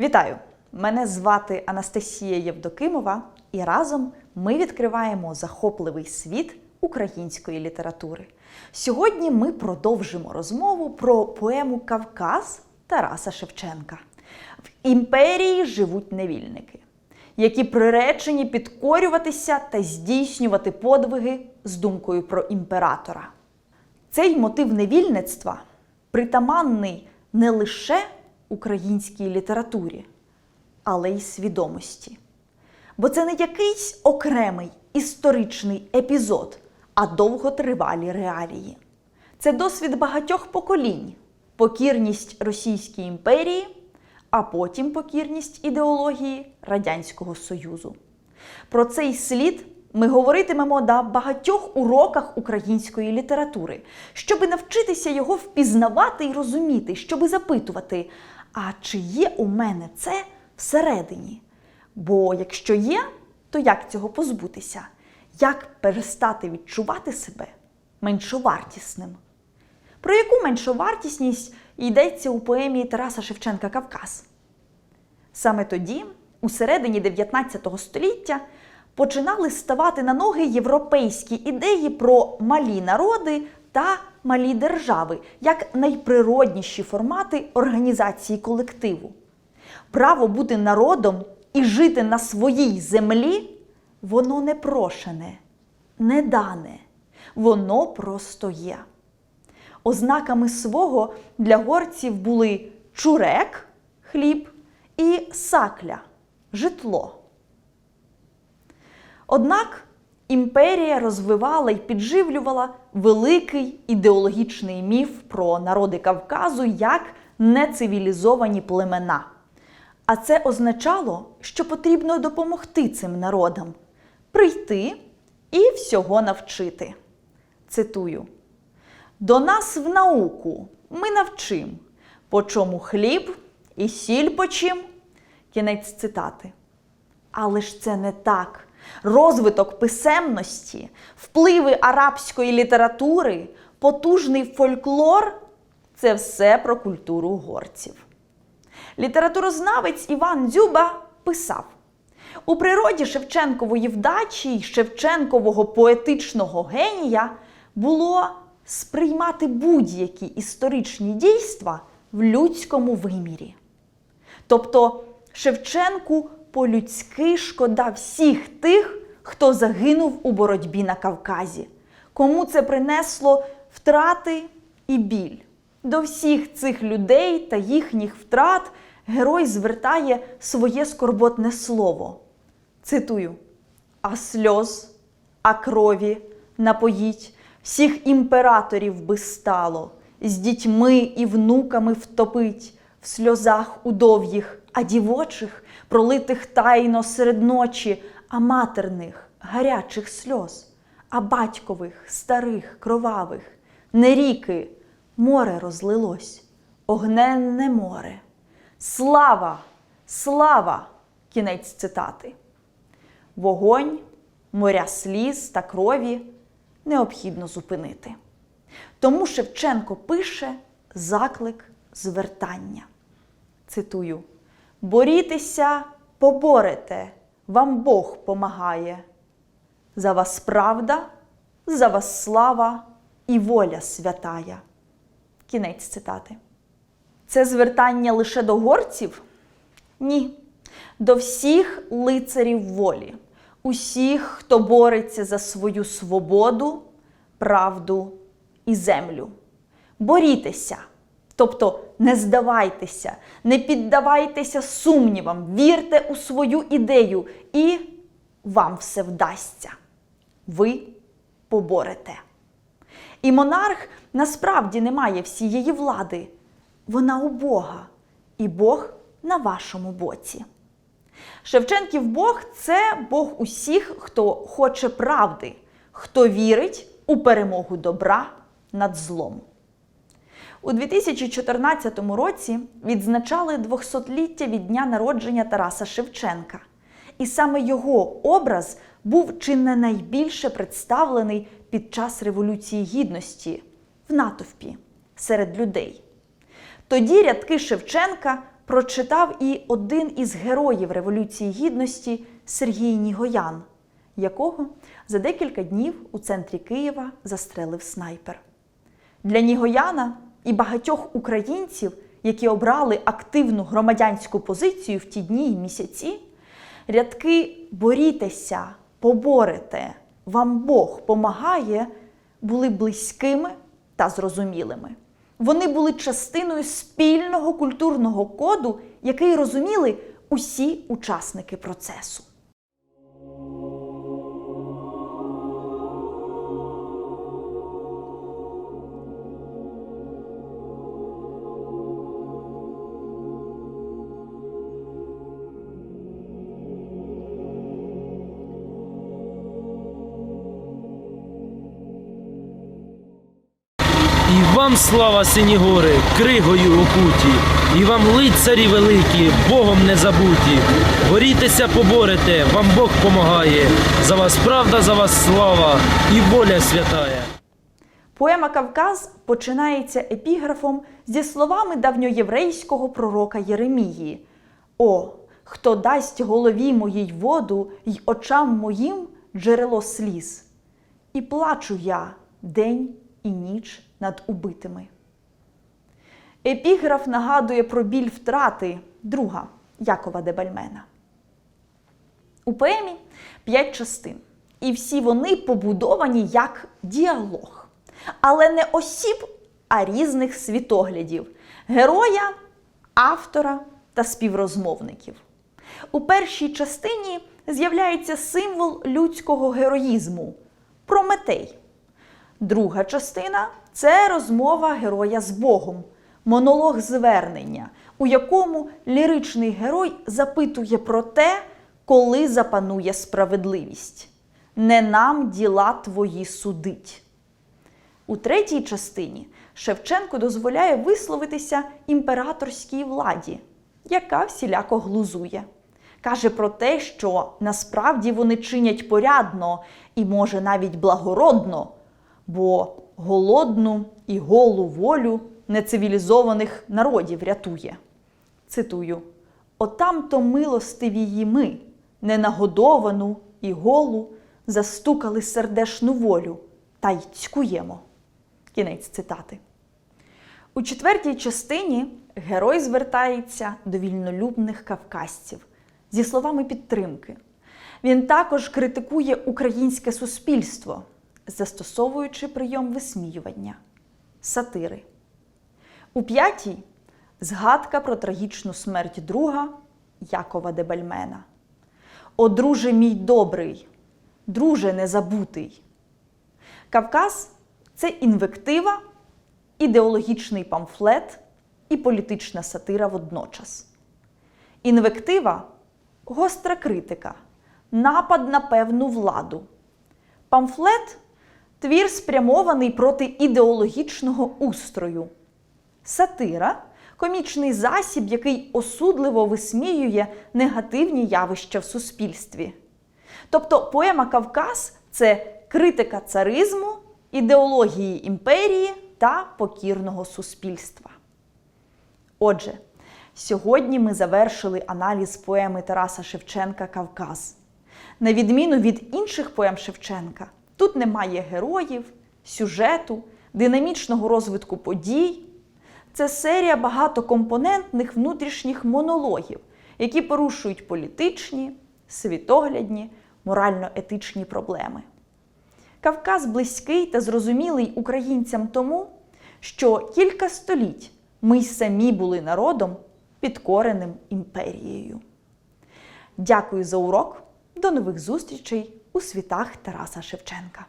Вітаю! Мене звати Анастасія Євдокимова, і разом ми відкриваємо захопливий світ української літератури. Сьогодні ми продовжимо розмову про поему Кавказ Тараса Шевченка. В імперії живуть невільники, які приречені підкорюватися та здійснювати подвиги з думкою про імператора. Цей мотив невільництва притаманний не лише українській літературі, але й свідомості. Бо це не якийсь окремий історичний епізод, а довготривалі реалії. Це досвід багатьох поколінь, покірність Російській імперії, а потім покірність ідеології Радянського Союзу. Про цей слід ми говоритимемо на багатьох уроках української літератури, щоби навчитися його впізнавати і розуміти, щоби запитувати, а чи є у мене це всередині? Бо якщо є, то як цього позбутися? Як перестати відчувати себе меншовартісним? Про яку меншовартісність йдеться у поемі Тараса Шевченка Кавказ? Саме тоді, у середині 19 століття, починали ставати на ноги європейські ідеї про малі народи та малі держави як найприродніші формати організації колективу. Право бути народом і жити на своїй землі воно не прошене, не дане, воно просто є. Ознаками свого для горців були чурек хліб і сакля житло. Однак імперія розвивала і підживлювала великий ідеологічний міф про народи Кавказу як нецивілізовані племена. А це означало, що потрібно допомогти цим народам прийти і всього навчити. Цитую: До нас в науку ми навчим, по чому хліб і сіль почим. Кінець цитати. Але ж це не так. Розвиток писемності, впливи арабської літератури, потужний фольклор це все про культуру горців. Літературознавець Іван Дзюба писав: у природі Шевченкової вдачі й Шевченкового поетичного генія було сприймати будь-які історичні дійства в людському вимірі. Тобто Шевченку по-людськи шкода всіх тих, хто загинув у боротьбі на Кавказі, кому це принесло втрати і біль. До всіх цих людей та їхніх втрат герой звертає своє скорботне слово. Цитую: А сльоз, а крові напоїть, всіх імператорів би стало, з дітьми і внуками втопить, в сльозах удов'їх, а дівочих, пролитих тайно серед ночі, а матерних, гарячих сльоз, а батькових, старих, кровавих, не ріки, море розлилось, огненне море. Слава, слава! Кінець цитати. Вогонь, моря сліз та крові необхідно зупинити. Тому Шевченко пише заклик звертання. Цитую: Борітеся, поборете, вам Бог помагає. За вас правда, за вас слава і воля святая. Кінець цитати. Це звертання лише до горців? Ні. До всіх лицарів волі, усіх, хто бореться за свою свободу, правду і землю. Борітеся, тобто не здавайтеся, не піддавайтеся сумнівам, вірте у свою ідею, і вам все вдасться. Ви поборете. І монарх насправді не має всієї влади. Вона у Бога, і Бог на вашому боці. Шевченків Бог це Бог усіх, хто хоче правди, хто вірить у перемогу добра над злом. У 2014 році відзначали 200-ліття від дня народження Тараса Шевченка. І саме його образ був чи не найбільше представлений під час Революції Гідності в натовпі серед людей. Тоді рядки Шевченка прочитав і один із героїв Революції Гідності Сергій Нігоян, якого за декілька днів у центрі Києва застрелив снайпер. Для Нігояна і багатьох українців, які обрали активну громадянську позицію в ті дні й місяці, рядки борітеся, поборете, вам Бог помагає, були близькими та зрозумілими. Вони були частиною спільного культурного коду, який розуміли усі учасники процесу. Вам слава сині гори, кригою окуті, і вам лицарі великі, Богом не забуті. Борітеся, поборете, вам Бог помагає. За вас правда, за вас слава і воля святая. Поема Кавказ починається епіграфом зі словами давньоєврейського пророка Єремії: О, хто дасть голові моїй воду й очам моїм джерело сліз. І плачу я день і ніч над убитими. Епіграф нагадує про біль втрати друга Якова Дебальмена. У поемі п'ять частин, і всі вони побудовані як діалог, але не осіб, а різних світоглядів героя, автора та співрозмовників. У першій частині з'являється символ людського героїзму Прометей. Друга частина це розмова героя з Богом, монолог звернення, у якому ліричний герой запитує про те, коли запанує справедливість. Не нам діла твої судить. У третій частині Шевченко дозволяє висловитися імператорській владі, яка всіляко глузує. Каже про те, що насправді вони чинять порядно і, може, навіть благородно, бо голодну і голу волю нецивілізованих народів рятує. Цитую: Отам то милостивії ми, ненагодовану і голу, застукали сердешну волю та й цькуємо. Кінець цитати. У четвертій частині герой звертається до вільнолюбних кавказців зі словами підтримки. Він також критикує українське суспільство, застосовуючи прийом висміювання, сатири. У п'ятій згадка про трагічну смерть друга Якова Дебальмена. О, друже мій добрий, друже незабутий. Кавказ це інвектива, ідеологічний памфлет і політична сатира водночас. Інвектива гостра критика, напад на певну владу. Памфлет твір спрямований проти ідеологічного устрою. Сатира комічний засіб, який осудливо висміює негативні явища в суспільстві. Тобто поема Кавказ це критика царизму, ідеології імперії та покірного суспільства. Отже, сьогодні ми завершили аналіз поеми Тараса Шевченка Кавказ. На відміну від інших поем Шевченка, тут немає героїв, сюжету, динамічного розвитку подій. Це серія багатокомпонентних внутрішніх монологів, які порушують політичні, світоглядні, морально-етичні проблеми. Кавказ близький та зрозумілий українцям тому, що кілька століть ми й самі були народом, підкореним імперією. Дякую за урок. До нових зустрічей у світах Тараса Шевченка.